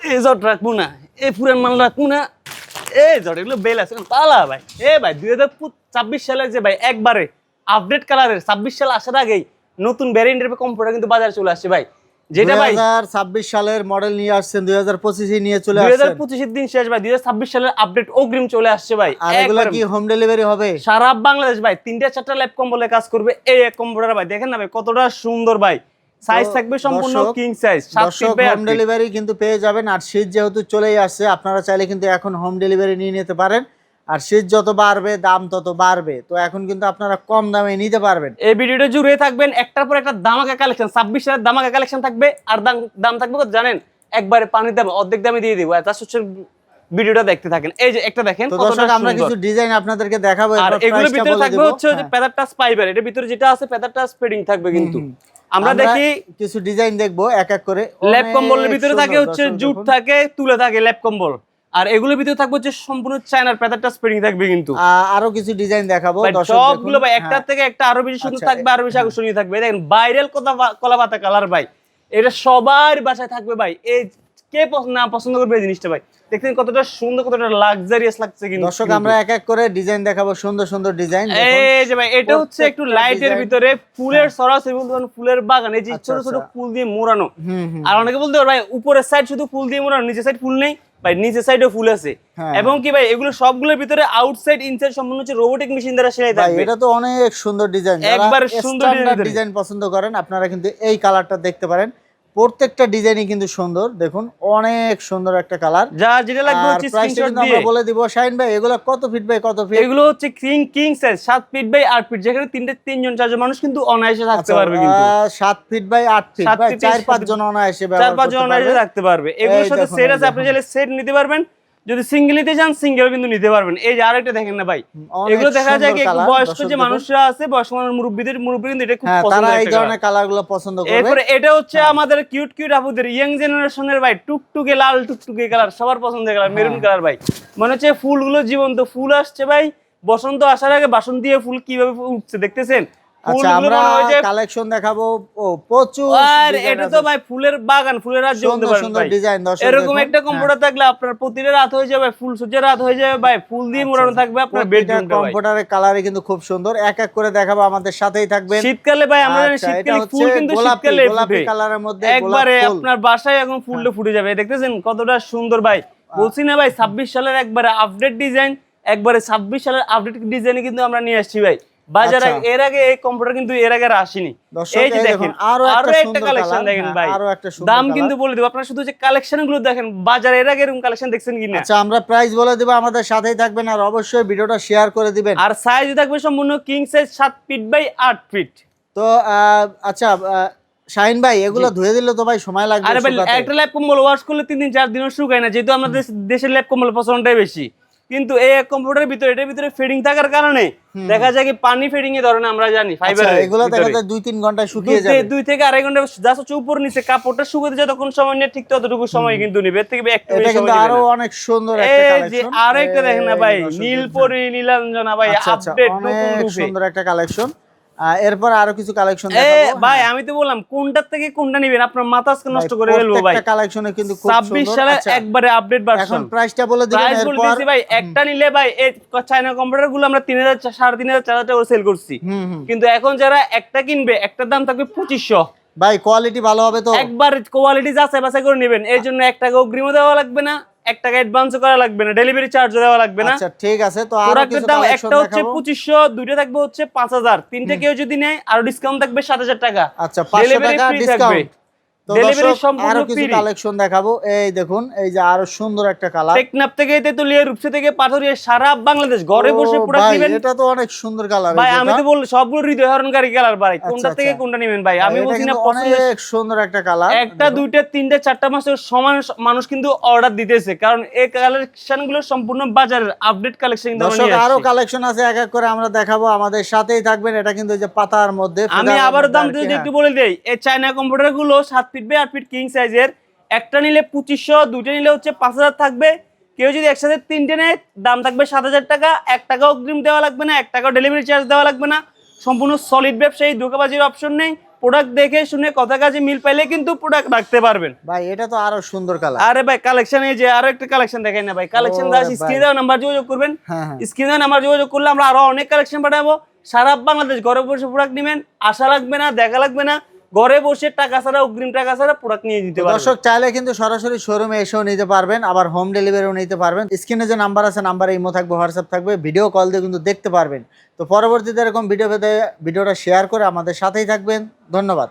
এই জট রাখব না এই পুরান মাল রাখব না। এই জট এগুলো বেল আছে পালা ভাই। এ ভাই দুই হাজার ছাব্বিশ সালে যে ভাই একবারে আপডেট কালারের ছাব্বিশ সাল আসার আগেই নতুন ভ্যারিয়েন্টের কম্পিউটার কিন্তু বাজারে চলে আসছে ভাই। যেটা ভাই ছাব্বিশ সালের মডেল নিয়ে আসছেন দুই হাজার পঁচিশে নিয়ে চলে দিন শেষ ভাই দুই হাজার ছাব্বিশ সালের আপডেট অগ্রিম চলে আসছে ভাই আর এগুলো কি হোম ডেলিভারি হবে? সারা বাংলাদেশ ভাই তিনটা চারটা ল্যাপ কম্বলে কাজ করবে এই এক কম্পিউটার ভাই দেখেন না ভাই কতটা সুন্দর ভাই। সাইজ থাকবে সম্পূর্ণ কিং সাইজ দর্শক হোম ডেলিভারি কিন্তু পেয়ে যাবেন। আর শীত যেহেতু চলেই আসছে আপনারা চাইলে কিন্তু এখন হোম ডেলিভারি নিয়ে নিতে পারেন। আর শীত যত বাড়বে দাম তত বাড়বে। তো এখন কিন্তু আপনারা কম দামে নিতে পারবেন। এই ভিডিওটা জুড়ে থাকবেন। একটার পর একটা দামাকা কালেকশন ছাব্বিশ সালের দামাকা কালেকশন থাকবে। আর দাম দাম থাকবে জানেন? একবারে পানির দাম অর্ধেক দামে দিয়ে দিব। তার হচ্ছে ভিডিওটা দেখতে থাকেন। এই যে একটা দেখেন দর্শক আমরা কিছু ডিজাইন আপনাদেরকে দেখাবো। আর এগুলোর ভিতরে থাকবে হচ্ছে যে। পেদার টাচ এটার ভিতরে যেটা আছে পেদার টাচ ফিডিং থাকবে কিন্তু। আমরা দেখি কিছু ডিজাইন দেখব এক এক করে। ল্যাপ কম্বলের ভিতরে থাকে হচ্ছে জুট থাকে তুলে থাকে ল্যাপ কম্বল। আর এগুলোর ভিতরে থাকব যে সম্পূর্ণ চায়নার পেদার স্প্রিং থাকবে কিন্তু। আরও কিছু ডিজাইন দেখাবো সবগুলো ভাই একটা একটার থেকে একটা আরও বেশি সুন্দর আচ্ছা, থাকবে আরও বেশি আকর্ষণীয় থাকবে। দেখেন ভাইরাল কথা কলা পাতা কালার ভাই। এটা সবার বাসায় থাকবে ভাই। এই কে পছন্দ না পছন্দ করবে এই জিনিসটা ভাই? দেখছেন কতটা সুন্দর কতটা লাক্সারিয়াস লাগছে কিন্তু। দর্শক আমরা এক এক করে ডিজাইন দেখাবো সুন্দর সুন্দর ডিজাইন এই যে ভাই এটা হচ্ছে একটু লাইটের ভিতরে ফুলের সরাস এবং ফুলের বাগান এই যে আচ্ছা, ছোট ছোট আচ্ছা। ফুল দিয়ে মোড়ানো। আর অনেকে বলতে পারে ভাই উপরের সাইড শুধু ফুল দিয়ে মোড়ানো নিচের সাইড ফুল নেই? ভাই নিচের সাইডে ফুল আছে। হ্যাঁ। এবং কি ভাই এগুলো সবগুলোর ভিতরে আউটসাইড ইনসাইড সম্পূর্ণ হচ্ছে রোবোটিক মেশিন দ্বারা সেলাই থাকবে। এটা তো অনেক সুন্দর ডিজাইন একবারে সুন্দর ডিজাইন পছন্দ করেন আপনারা কিন্তু এই কালারটা দেখতে পারেন। প্রত্যেকটা ডিজাইনই কিন্তু সুন্দর। দেখুন অনেক সুন্দর একটা কালার। যা যেটা লাগবে হচ্ছে স্ক্রিনশট দিয়ে আমরা বলে দিব শাইন ভাই এগুলো কত ফিট বাই কত ফিট এগুলো হচ্ছে king king size 7 feet by 8 feet যেখানে তিনটে তিনজন চারজন মানুষ কিন্তু অনায়াসে থাকতে আচ্ছা, পারবে কিন্তু। 7 ফিট বাই 8 ফিট চার সাত পাঁচ feet। জন অনায়াসে চার পাঁচজন অনায়াসে। থাকতে পারবে। এগুলোর সাথে সেট আছে আপনি চাইলে সেট নিতে পারবেন। যদি সিঙ্গেল নিতে চান সিঙ্গেল কিন্তু নিতে পারবেন। এই যে আরেকটা দেখেন না ভাই এগুলো দেখা যায় কি বয়স্ক যে মানুষরা আছে বয়স্ক মানুষ মুরব্বীদের মুরব্বী কিন্তু এটা খুব হ্যাঁ পছন্দ তারা এই ধরনের কালারগুলো পছন্দ করবে। এরপরে এটা হচ্ছে আমাদের কিউট কিউট আপুদের ইয়াং জেনারেশনের ভাই টুকটুকে লাল টুকটুকে কালার সবার পছন্দের কালার মেরুন হ্যাঁ। কালার ভাই। মনে হচ্ছে ফুলগুলো জীবন্ত ফুল আসছে ভাই। বসন্ত আসার আগে বাসন দিয়ে ফুল কীভাবে উঠছে দেখতেছেন? আচ্ছা আমরা হয় কালেকশন দেখাবো। প্রচুর আর এটা তো ভাই ফুলের বাগান ফুলের রাজ্য বলতে পারেন সুন্দর ডিজাইন দর্শক এরকম একটা হ্যাঁ। কম্পিউটার থাকলে আপনার প্রতিটা রাত হয়ে যাবে ফুল সূর্যের রাত হয়ে যাবে ভাই। ফুল দিয়ে মোড়ানো থাকবে আপনার আচ্ছা, বেডরুমটা ভাই। কম্পিউটারের কালারে কিন্তু খুব সুন্দর। এক এক করে দেখাবো আমাদের সাথেই থাকবেন। শীতকালে ভাই আমরা আচ্ছা, শীতকালে ফুল কিন্তু শীতকালে গোলাপি কালারের মধ্যে একবারে আপনার বাসায় এখন ফুলটা ফুটে যাবে। দেখতেছেন কতটা সুন্দর ভাই। বলছি না ভাই ছাব্বিশ সালের একবারে আপডেট ডিজাইন একবারে ছাব্বিশ সালের আপডেট ডিজাইনে কিন্তু আমরা নিয়ে আসছি ভাই। বাজারে আচ্ছা। এর আগে এই কম্পিউটার কিন্তু এর আগে আর আসেনি। এই যে দেখেন আরও একটা কালেকশন দেখেন হ্যাঁ, ভাই। আরও একটা দাম কিন্তু বলে দেবো আপনারা শুধু যে কালেকশনগুলো দেখেন বাজারে এর আগে এরকম কালেকশন দেখছেন কিনা? আচ্ছা আমরা প্রাইস বলে দিব আমাদের সাথেই থাকবেন আর অবশ্যই ভিডিওটা শেয়ার করে দিবেন। আর সাইজ থাকবে সম্পূর্ণ কিং সাইজ সাত ফিট বাই আট ফিট তো আহ, আচ্ছা শাহিন ভাই এগুলো ধুয়ে দিলে তো ভাই সময় লাগবে আরে ভাই একটা ল্যাপ কম্বল ওয়াশ করলে তিন দিন চার দিনও শুকায় না যেহেতু আমাদের দেশের ল্যাপ কম্বল পছন্দটাই বেশি। কিন্তু এই কম্পিউটারের ভিতরে এটার ভিতরে ফিডিং থাকার কারণে দেখা যায় কি পানি ফিডিং এর ধরনের আমরা জানি ফাইবার আচ্ছা, এগুলো দেখা যায় দুই তিন ঘণ্টা শুকিয়ে যাবে। দুই থেকে আড়াই ঘণ্টা জাস্ট হচ্ছে উপর নিচে কাপড়টা শুকাতে তখন সময় নিয়ে ঠিক ততটুকু সময় কিন্তু নিবে। থেকে একটু এটা কিন্তু আরও অনেক সুন্দর একটা কালেকশন এই যে আরেকটা দেখেন না ভাই নীল নীলপরি নীলাঞ্জনা ভাই আচ্ছা আচ্ছা আপডেট নতুন সুন্দর একটা কালেকশন এরপর আরও কিছু কালেকশন ভাই আমি তো বললাম কোনটার থেকে কোনটা নিবেন? আপনার মাথা আজকে নষ্ট করে ফেলব ভাই। একটা কালেকশনে কিন্তু খুব সুন্দর। সালে আচ্ছা, একবারে আপডেট ভার্সন এখন প্রাইসটা বলে দিবেন প্রাইস বলতেছি ভাই একটা নিলে ভাই এই চায়না কম্পিউটারগুলো আমরা তিন হাজার সাড়ে তিন হাজার চার হাজার টাকা সেল করছি। কিন্তু এখন যারা একটা কিনবে একটার দাম থাকবে পঁচিশশো। ভাই কোয়ালিটি ভালো হবে তো। একবার কোয়ালিটি যাচাই বাছাই করে নেবেন। এর জন্য এক টাকা অগ্রিমও দেওয়া লাগবে না। এক টাকা অ্যাডভান্সও করা লাগবে না ডেলিভারি চার্জও দেওয়া লাগবে না। আচ্ছা ঠিক আছে তো প্রোডাক্টের দাম একটা হচ্ছে পঁচিশশো দুইটা থাকবে হচ্ছে পাঁচ হাজার। তিনটে কেউ যদি নেয় আরও ডিসকাউন্ট থাকবে সাত হাজার টাকা। আচ্ছা 500 Delivery টাকা ডিসকাউন্ট থাকবে। তো Delivery দর্শক সম্পূর্ণ আরও কিছু কালেকশন দেখাবো। এই দেখুন এই যে আরও সুন্দর একটা কালার টেকনাপ থেকে তেতুলিয়া রূপসা থেকে পাথরিয়া সারা বাংলাদেশ ঘরে বসে প্রোডাক্ট ভাই এটা তো অনেক সুন্দর কালার ভাই আমি তো বললাম সবগুলো হৃদয় হরণকারী কালার ভাই কোনটা থেকে। কোনটা নেবেন ভাই? আমি বলছি না পছন্দের অনেক সুন্দর একটা কালার একটা দুইটা তিনটা চারটা মাসের সমান মানুষ কিন্তু অর্ডার দিতেছে। কারণ এই কালেকশনগুলো সম্পূর্ণ বাজারের আপডেট কালেকশন কিন্তু আরও কালেকশন আছে এক এক করে আমরা দেখাবো। আমাদের সাথেই থাকবেন এটা কিন্তু এই যে পাতার মধ্যে আমি আবার দাম যদি হ্যাঁ। একটু বলে দেই এই চায়না কম্পিউটারগুলো সাত ফিট বাই আট ফিট কিং সাইজের একটা নিলে পঁচিশশো দুইটা নিলে হচ্ছে পাঁচ হাজার থাকবে। কেউ যদি একসাথে তিনটে নেয় দাম থাকবে সাত হাজার টাকা। এক টাকা অগ্রিম দেওয়া লাগবে না এক টাকা ডেলিভারি চার্জ দেওয়া লাগবে না। সম্পূর্ণ সলিড ব্যবসায়ী ধোকাবাজির অপশন নেই। প্রোডাক্ট দেখে শুনে কথা কাজে মিল পাইলে কিন্তু প্রোডাক্ট রাখতে পারবেন। ভাই এটা তো আরও সুন্দর কালার আরে ভাই কালেকশন এই যে আরও একটা কালেকশন দেখাই না ভাই। কালেকশন দাস। স্ক্রিনে দেওয়া নাম্বার যোগাযোগ করবেন। স্ক্রিনে নাম্বার যোগাযোগ করলে আমরা আরও অনেক কালেকশন পাঠাবো। সারা বাংলাদেশ ঘরে বসে প্রোডাক্ট নেবেন। আশা লাগবে না দেখা লাগবে না। ঘরে বসে টাকা ছাড়া, অগ্রিম টাকা ছাড়া প্রোডাক্ট নিয়ে নিতে পারবেন। দর্শক, চাইলে কিন্তু সরাসরি শোরুমে এসেও নিতে পারবেন, আবার হোম ডেলিভারিও নিতে পারবেন। স্ক্রিনে যে নাম্বার আছে নাম্বারে ইমো থাকবে হোয়াটসঅ্যাপ থাকবে ভিডিও কল দিয়ে কিন্তু দেখতে পারবেন। তো পরবর্তীতে এরকম ভিডিও পেতে ভিডিওটা শেয়ার করে আমাদের সাথেই থাকবেন। ধন্যবাদ।